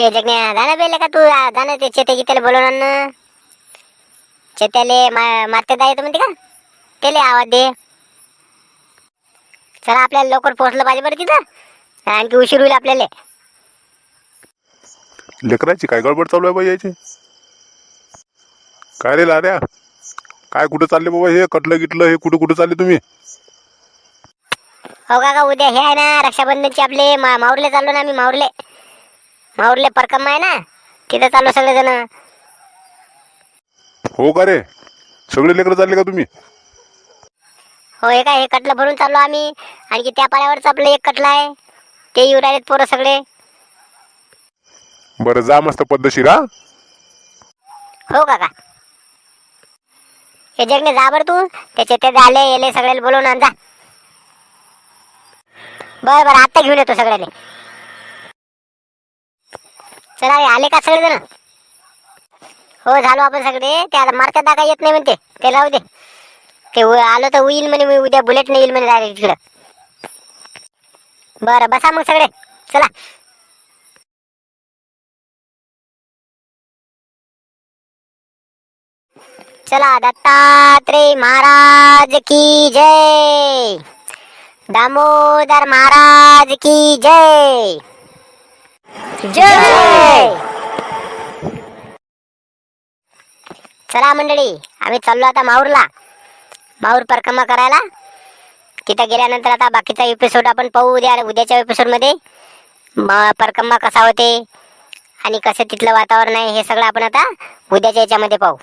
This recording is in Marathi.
हे जगण्या जाणं बेले का तू जाणं ते चेते गीतेला बोलवणार ना चेत्याले मा मारते दा येतो म्हणते का? त्याले आवाज दे. चला आपल्याला लवकर पोहोचलं पाहिजे बरं तिथं. आणखी उशीर होईल आपल्याला. लेकराची काय गडबड चालू आहे बाई यायची काय रे लाऱ्या? काय कुठं चालले बाबा हे? कटलं गिटलं हे कुठं कुठं चालले तुम्ही? हो का का उद्या हे आहे ना रक्षाबंधनची आपले मा माऊरले चाललो ना आम्ही माऊरले माऊरले परकम आहे ना तिथं चाललो सगळेजण. हो का रे? सगळे लेकरं चालले का तुम्ही? हो हे काय हे कटलं भरून चाललो आम्ही. आणखी त्या पाड्यावरच आपलं एक कटलं आहे. ते येऊ राहिलेत पोरं सगळे. बरं जा मस्त पद्धतशीर हा? हो काका. हे जगने जा बरं तू. त्याचे ते आले येले सगळ्याला बोलवून आण जा. बरं बरं आत्ता घेऊन येतो सगळ्याले. चला हे आले का सगळेजण? हो झालो आपण सगळे. त्याला मारत्या दाखा येत नाही म्हणते. ते राहू दे. ते आलो तर येईल म्हणे मी उद्या बुलेट नाही येईल म्हणे डायरेक्ट तिकडं. बरं बसा मग सगळे. चला. चला दत्तात्रेय महाराज की जय. दामोदर महाराज की जय. जय. चला मंडळी आम्ही चाललो आता माहूरला. माहूर परिक्रमा करायला. तिथं गेल्यानंतर आता बाकीचा एपिसोड आपण पाहू उद्या उद्याच्या एपिसोडमध्ये परकम्मा परिक्रमा कसा होते आणि कसं तिथलं वातावरण आहे हे सगळं आपण आता उद्याच्या याच्यामध्ये पाहू.